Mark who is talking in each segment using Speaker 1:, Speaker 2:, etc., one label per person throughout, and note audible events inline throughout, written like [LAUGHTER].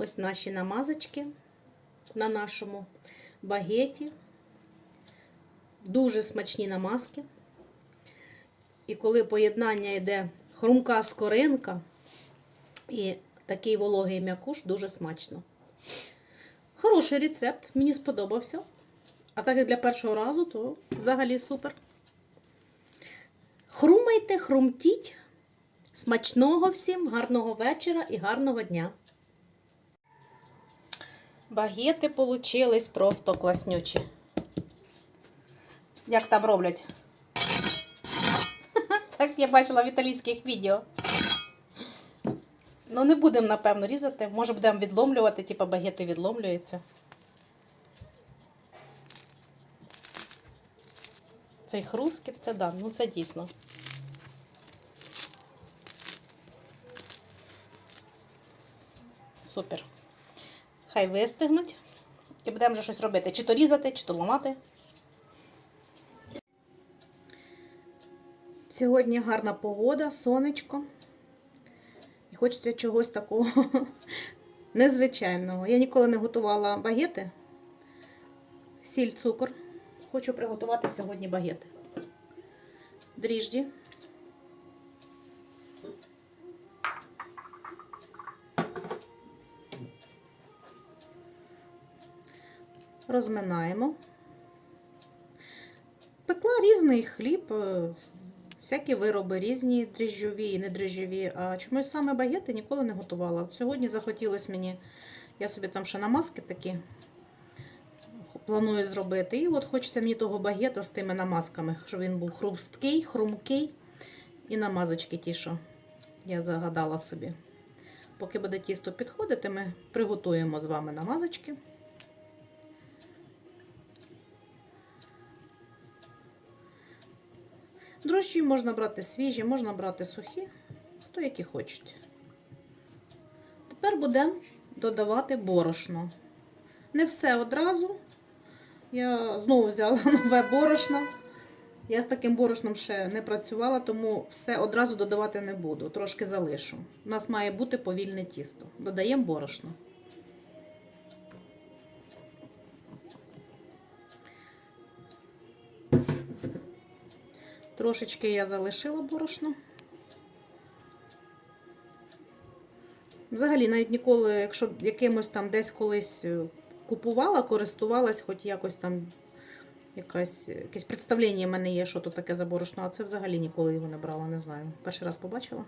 Speaker 1: Ось наші намазочки на нашому багеті. Дуже смачні намазки. І коли поєднання йде хрумка скоринка і такий вологий м'якуш, дуже смачно. Хороший рецепт, мені сподобався. А так як для першого разу, то взагалі супер. Хрумайте, хрумтіть. Смачного всім, гарного вечора і гарного дня. Багети получились просто класнючі. Як там роблять? [LAUGHS] Так я бачила в італійських відео. Ну, не будемо, напевно, різати. Може, будемо відломлювати, типу багети відломлюються. Цей хрускіт, це да, ну це дійсно. Супер. Хай вистигнуть. І будемо вже щось робити. Чи то різати, чи то ламати. Сьогодні гарна погода, сонечко. І хочеться чогось такого [LAUGHS] незвичайного. Я ніколи не готувала багети. Сіль, цукор. Хочу приготувати сьогодні багети. Дріжджі. Розминаємо. Пекла різний хліб, е, всякі вироби різні, дріжджові і недріжджові. А чомусь саме багети ніколи не готувала. Сьогодні захотілося мені, я собі там ще намазки такі планую зробити. І от хочеться мені того багета з тими намазками, щоб він був хрусткий, хрумкий. І намазочки ті, що я загадала собі. Поки буде тісто підходити, ми приготуємо з вами намазочки. Дрожжі можна брати свіжі, можна брати сухі, хто які хочуть. Тепер будемо додавати борошно. Не все одразу. Я знову взяла [LAUGHS] нове борошно. Я з таким борошном ще не працювала, тому все одразу додавати не буду. Трошки залишу. У нас має бути повільне тісто. Додаємо борошно. Трошечки я залишила борошно. Взагалі, навіть ніколи, якщо якимось там десь колись е, купувала, користувалась, хоч якось там якась, якесь представлення в мене є, що тут таке за борошно, а це взагалі ніколи його не брала, не знаю. Перший раз побачила.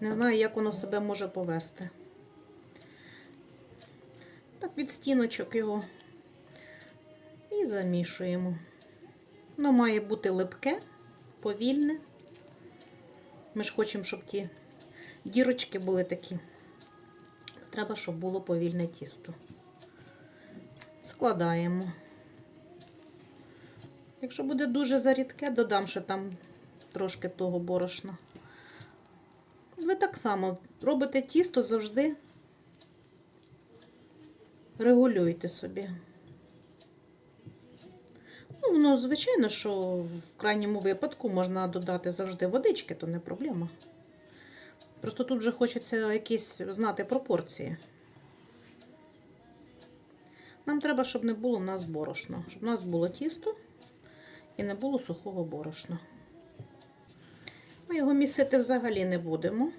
Speaker 1: Не знаю, як воно себе може повести. Так, від стіночок його і замішуємо. Воно має бути липке, повільне. Ми ж хочемо, щоб ті дірочки були такі. Треба, щоб було повільне тісто. Складаємо. Якщо буде дуже зарідке, додам ще там трошки того борошна. Ви так само робите тісто завжди регулюйте собі. Ну, воно, звичайно, що в крайньому випадку можна додати завжди водички, то не проблема. Просто тут вже хочеться якісь знати пропорції. Нам треба, щоб не було в нас борошна, щоб у нас було тісто і не було сухого борошна. Ми його місити взагалі не будемо.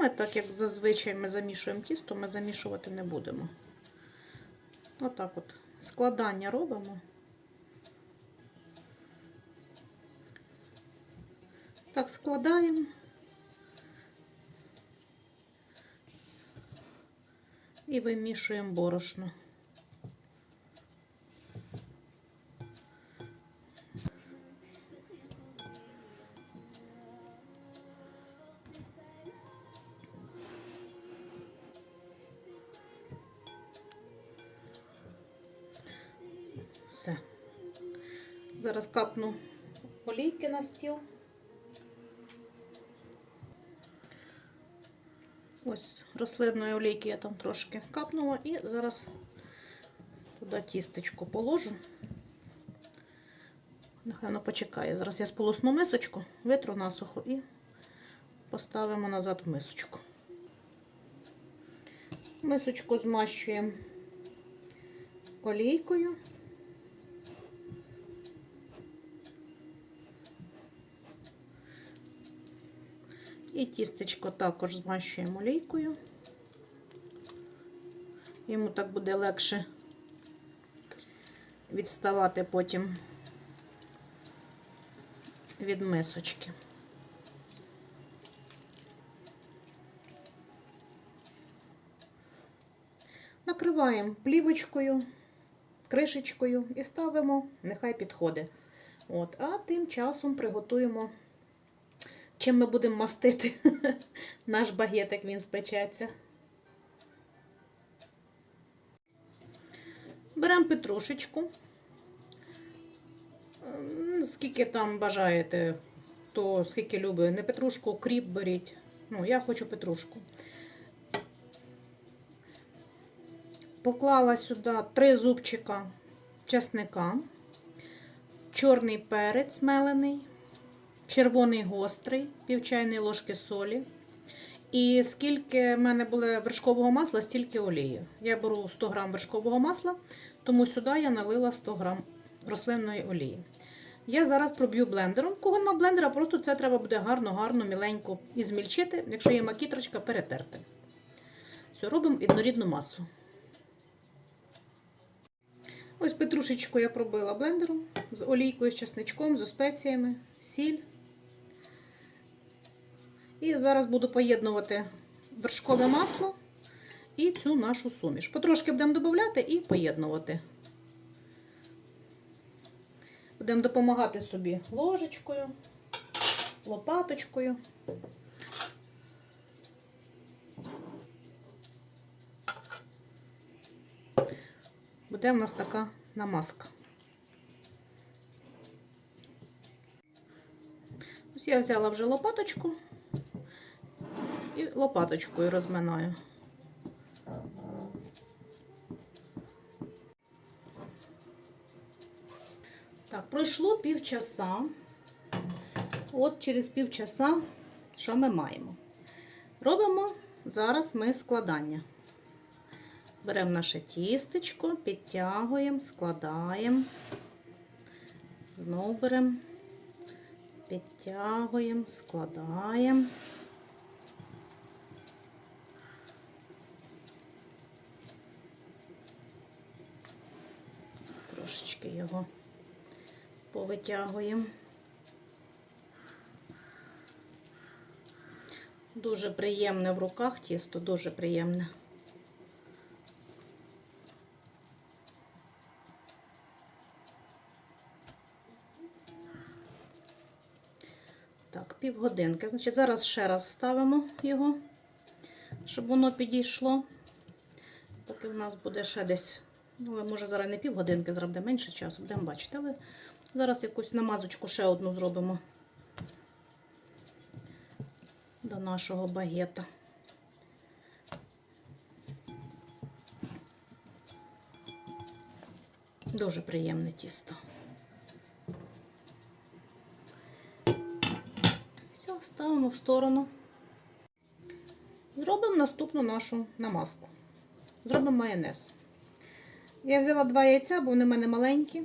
Speaker 1: Руками, так як зазвичай ми замішуємо тісто, ми замішувати не будемо. Отак от складання робимо. Так, складаємо. І вимішуємо борошно. На стіл. Ось рослинної олійки я там трошки капнула і зараз туди тістечко положу. Нехай воно почекає. Зараз я сполосну мисочку, витру насухо і поставимо назад в мисочку. Мисочку змащуємо олійкою. І тістечко також змащуємо олійкою. Йому так буде легше відставати потім від мисочки. Накриваємо плівочкою, кришечкою і ставимо, нехай підходить. От, а тим часом приготуємо, чим ми будемо мастити [LAUGHS] наш багет, як він спечеться. Беремо петрушечку. Скільки там бажаєте, то скільки любить. Не петрушку, кріп беріть. Ну, я хочу петрушку. Поклала сюди три зубчика чесника, чорний перець мелений, червоний гострий, пів чайної ложки солі. І скільки в мене було вершкового масла, стільки олії. Я беру 100 грам вершкового масла, тому сюди я налила 100 грам рослинної олії. Я зараз проб'ю блендером. Кого нема блендера, просто це треба буде гарно-гарно, міленько і змільчити. Якщо є макітрочка, перетерти. Все, робимо однорідну масу. Ось петрушечку я пробила блендером з олійкою, з чесничком, з спеціями, сіль. І зараз буду поєднувати вершкове масло і цю нашу суміш. Потрошки будемо додати і поєднувати. Будемо допомагати собі ложечкою, лопаточкою. Буде в нас така намазка. Ось я взяла вже лопаточку і лопаточкою розминаю. Так, пройшло півчаса. От через півчаса, що ми маємо? Робимо зараз ми складання. Беремо наше тістечко, підтягуємо, складаємо. Знову беремо, підтягуємо, складаємо. Трошечки його повитягуємо. Дуже приємне в руках тісто, дуже приємне. Так, півгодинки. Значить, зараз ще раз ставимо його, щоб воно підійшло. Поки в нас буде ще десь, але може зараз не півгодинки, зараз буде менше часу, будемо бачити. Але зараз якусь намазочку ще одну зробимо до нашого багета. Дуже приємне тісто. Все, ставимо в сторону. Зробимо наступну нашу намазку. Зробимо майонез. Я взяла два яйця, бо вони в мене маленькі.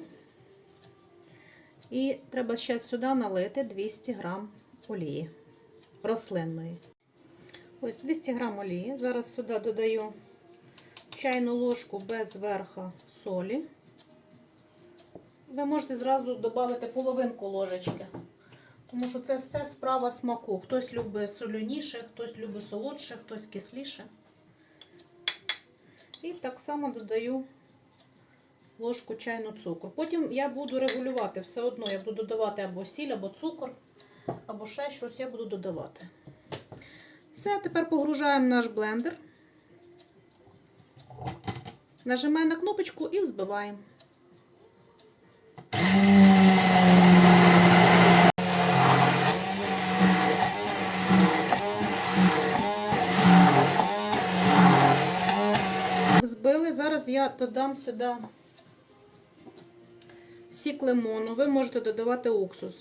Speaker 1: І треба ще сюди налити 200 грам олії рослинної. Ось 200 грам олії. Зараз сюди додаю чайну ложку без верха солі. Ви можете зразу додати половинку ложечки. Тому що це все справа смаку. Хтось любить соляніше, хтось любить солодше, хтось кисліше. І так само додаю ложку чайну цукру. Потім я буду регулювати все одно. Я буду додавати або сіль, або цукор, або ще щось я буду додавати. Все, тепер погружаємо наш блендер. Нажимаємо на кнопочку і взбиваємо. зараз я додам сюди сік лимону. Ви можете додавати уксус.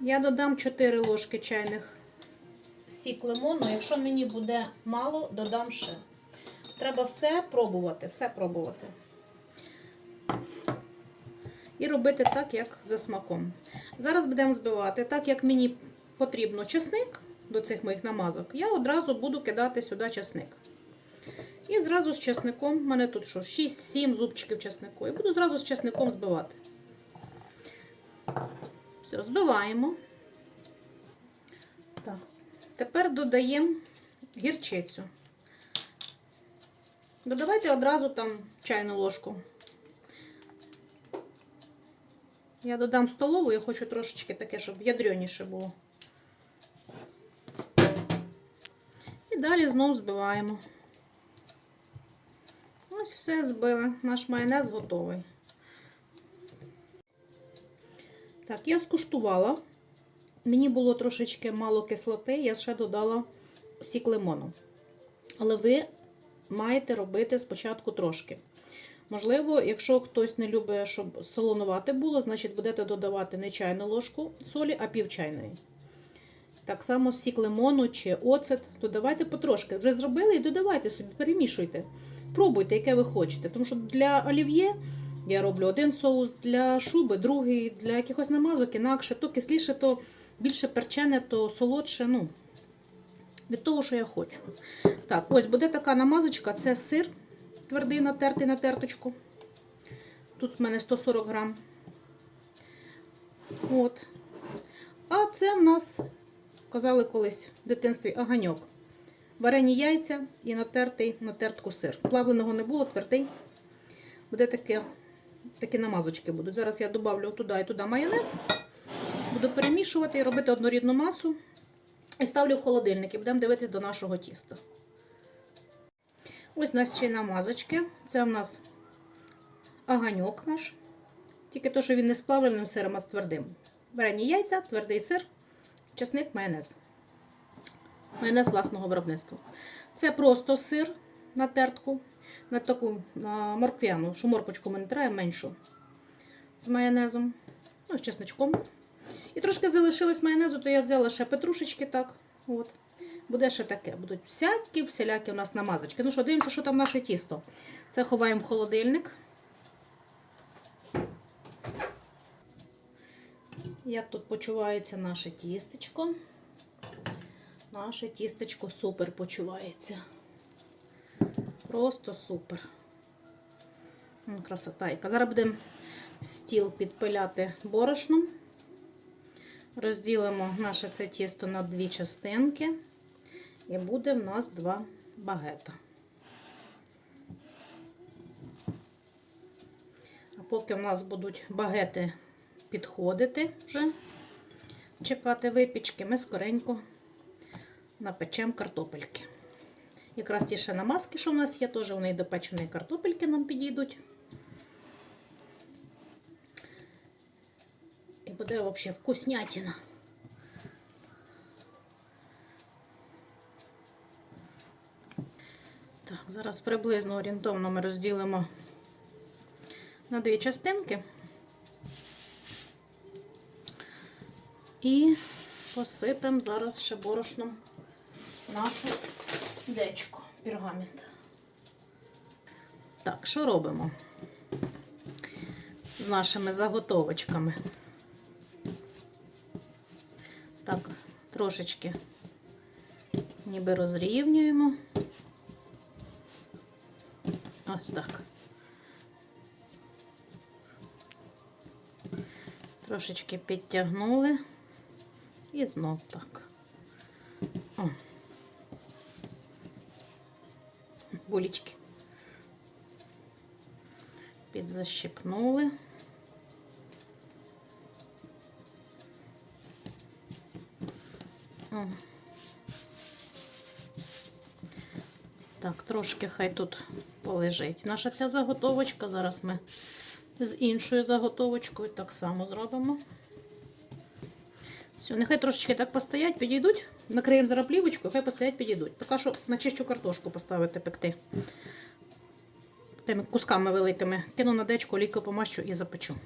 Speaker 1: Я додам 4 ложки чайних сік лимону. Якщо мені буде мало, додам ще. Треба все пробувати, все пробувати. І робити так, як за смаком. Зараз будемо збивати, так як мені потрібно чесник до цих моїх намазок, я одразу буду кидати сюди чесник. І зразу з чесником, в мене тут що, 6-7 зубчиків чеснику. І буду зразу з чесником збивати. Все, збиваємо. Так. Тепер додаємо гірчицю. Додавайте одразу там чайну ложку. Я додам столову, я хочу трошечки таке, щоб ядрьоніше було. Далі знову збиваємо. Ось все збили. Наш майонез готовий. Так, я скуштувала. Мені було трошечки мало кислоти, я ще додала сік лимону. Але ви маєте робити спочатку трошки. Можливо, якщо хтось не любить, щоб солонувати було, значить будете додавати не чайну ложку солі, а пів чайної. Так само сік лимону чи оцет. Додавайте потрошки. Вже зробили і додавайте собі, перемішуйте. Пробуйте, яке ви хочете. Тому що для олів'є я роблю один соус, для шуби, другий, для якихось намазок, інакше, то кисліше, то більше перчене, то солодше. ну, Від того, що я хочу. Так, ось буде така намазочка, це сир твердий натертий на терточку. Тут в мене 140 грам. От. А це в нас, казали колись в дитинстві, аганьок. Варені яйця і натертий на тертку сир. Плавленого не було, твердий. Буде таке, такі намазочки будуть. Зараз я додавлю туди і туди майонез. Буду перемішувати і робити однорідну масу. І ставлю в холодильник і будемо дивитись до нашого тіста. Ось у нас ще й намазочки. Це у нас аганьок наш. Тільки то, що він не з плавленим сиром, а з твердим. Варені яйця, твердий сир, чесник, майонез. Майонез власного виробництва. Це просто сир на тертку, на таку на морквяну, що морпочку ми не треба меншу. З майонезом, ну, з чесничком. І трошки залишилось майонезу, то я взяла ще петрушечки так. От. Буде ще таке. Будуть всякі всілякі у нас намазочки. Ну що, дивимося, що там наше тісто. Це ховаємо в холодильник. Як тут почувається наше тістечко? Наше тістечко супер почувається. Просто супер. Красота яка. Зараз будемо стіл підпиляти борошном. Розділимо наше це тісто на дві частинки. І буде в нас два багета. А поки в нас будуть багети підходити вже, чекати випічки, ми скоренько напечемо картопельки. Якраз ті ще намазки, що в нас є, теж вони і до печеної картопельки нам підійдуть. І буде взагалі вкуснятина. Так, зараз приблизно орієнтовно ми розділимо на дві частинки і посипемо зараз ще борошном нашу дечку, пергамент. Так, що робимо з нашими заготовочками? Так, трошечки ніби розрівнюємо. Ось так. Трошечки підтягнули і знов так. О. Булічки. Підзащипнули. О. Так, трошки хай тут полежить. Наша ця заготовочка. Зараз ми з іншою заготовочкою так само зробимо. Все, нехай трошечки так постоять, підійдуть. Накриємо зараз плівочкою, хай постоять, підійдуть. Поки що начищу картошку поставити пекти. Тими кусками великими. Кину на дечку, олійку помащу і запечу.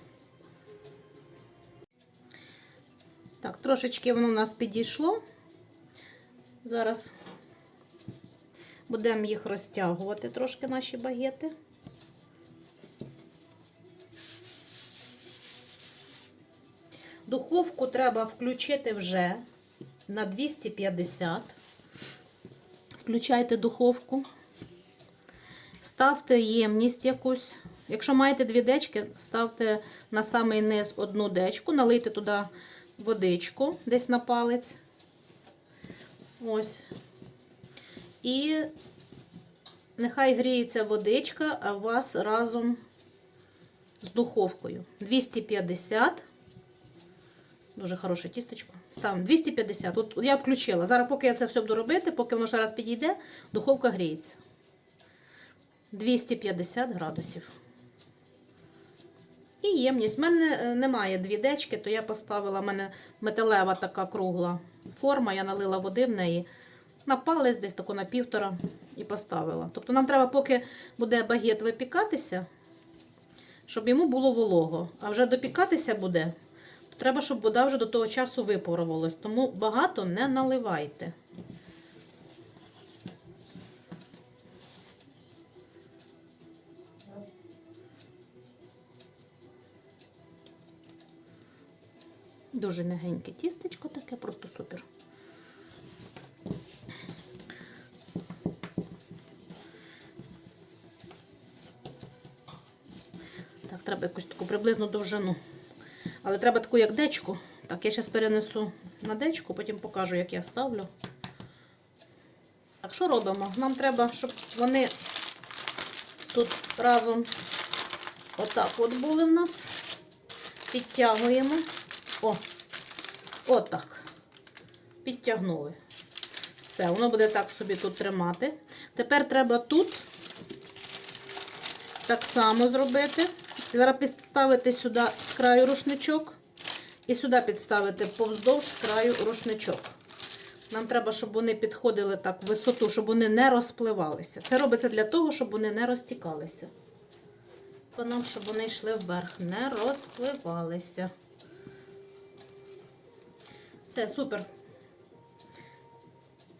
Speaker 1: Так, трошечки воно у нас підійшло. Зараз будемо їх розтягувати трошки наші багети. Духовку треба включити вже на 250. Включайте духовку. Ставте ємність якусь. Якщо маєте дві дечки, ставте на самий низ одну дечку, налийте туди водичку десь на палець. Ось. І нехай гріється водичка, а у вас разом з духовкою. 250. Дуже хороше тістечко. Ставимо 250. От я включила. Зараз, поки я це все буду робити, поки воно ще раз підійде, духовка гріється. 250 градусів. І ємність. У мене е, немає дві дечки, то я поставила, в мене металева така кругла форма, я налила води в неї. На палець десь таку на півтора і поставила. Тобто нам треба, поки буде багет випікатися, щоб йому було волого. А вже допікатися буде, треба, щоб вода вже до того часу випарувалась. Тому багато не наливайте. Дуже м'ягеньке тістечко таке, просто супер. Так, треба якусь таку приблизну довжину. Але треба таку, як дечку. Так, я зараз перенесу на дечку, потім покажу, як я ставлю. Так, що робимо? Нам треба, щоб вони тут разом отак от були в нас. Підтягуємо. О, отак. Підтягнули. Все, воно буде так собі тут тримати. Тепер треба тут так само зробити. Зараз підставити сюди з краю рушничок. І сюди підставити повздовж з краю рушничок. Нам треба, щоб вони підходили так в висоту, щоб вони не розпливалися. Це робиться для того, щоб вони не розтікалися. По нам, щоб вони йшли вверх, не розпливалися. Все, супер.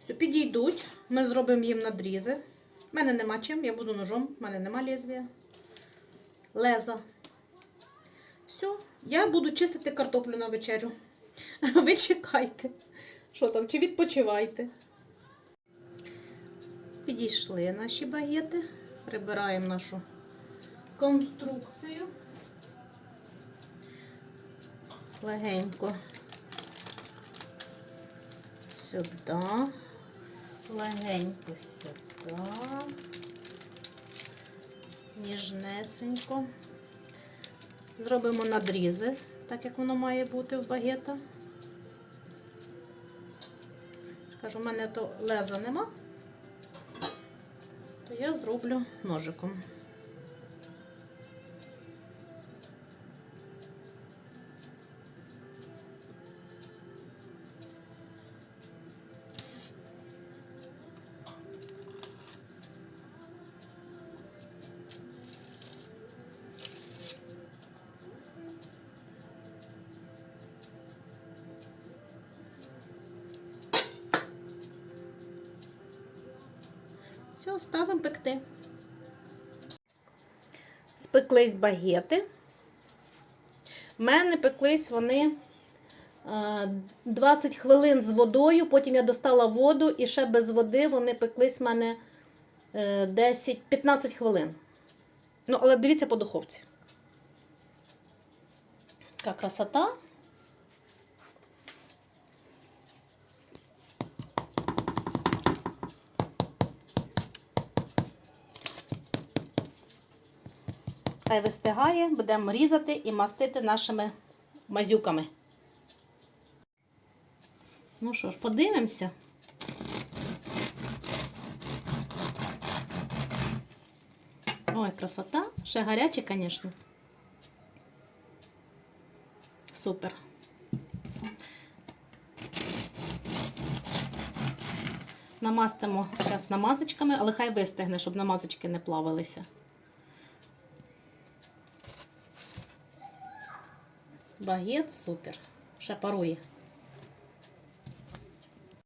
Speaker 1: Все, підійдуть. Ми зробимо їм надрізи. У мене нема чим, я буду ножом, у мене нема лезвія. Леза. Все, я буду чистити картоплю на вечерю. [LAUGHS] Ви чекайте. Що там, чи відпочивайте? Підійшли наші багети. Прибираємо нашу конструкцію. Легенько сюди, легенько сюди, ніжнесенько. Зробимо надрізи, так як воно має бути в багета. Кажу, у мене то леза нема, то я зроблю ножиком. Все, ставимо пекти. Спеклись багети. В мене пеклись вони е, 20 хвилин з водою, потім я достала воду і ще без води вони пеклись в мене е, 10-15 хвилин. Ну, але дивіться по духовці. Така красота. Хай вистигає, будемо різати і мастити нашими мазюками. Ну що ж, подивимося. Ой, красота. Ще гарячі, звісно. Супер. Намастимо зараз намазочками, але хай вистигне, щоб намазочки не плавилися. Багет супер. Шапарує. парує.